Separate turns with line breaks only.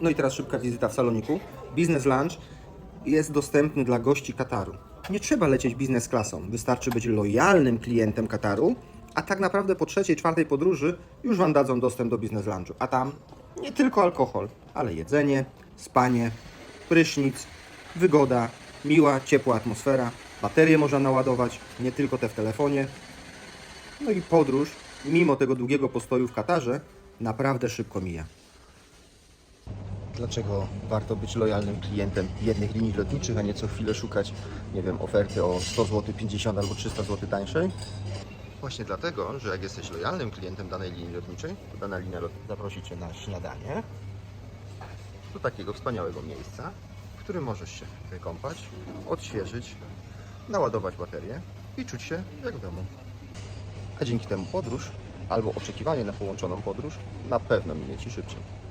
No i teraz szybka wizyta w saloniku. Business Lunch jest dostępny dla gości Kataru. Nie trzeba lecieć biznes klasą, wystarczy być lojalnym klientem Kataru, a tak naprawdę po trzeciej, czwartej podróży już Wam dadzą dostęp do biznes lunchu. A tam nie tylko alkohol, ale jedzenie, spanie, prysznic, wygoda, miła, ciepła atmosfera, baterie można naładować, nie tylko te w telefonie. No i podróż, mimo tego długiego postoju w Katarze, naprawdę szybko mija. Dlaczego warto być lojalnym klientem jednych linii lotniczych, a nie co chwilę szukać, nie wiem, oferty o 100 zł, 50 albo 300 zł tańszej? Właśnie dlatego, że jak jesteś lojalnym klientem danej linii lotniczej, to dana linia lotnicza zaprosi Cię na śniadanie do takiego wspaniałego miejsca, w którym możesz się wykąpać, odświeżyć, naładować baterię i czuć się jak w domu. A dzięki temu podróż albo oczekiwanie na połączoną podróż na pewno minie Ci szybciej.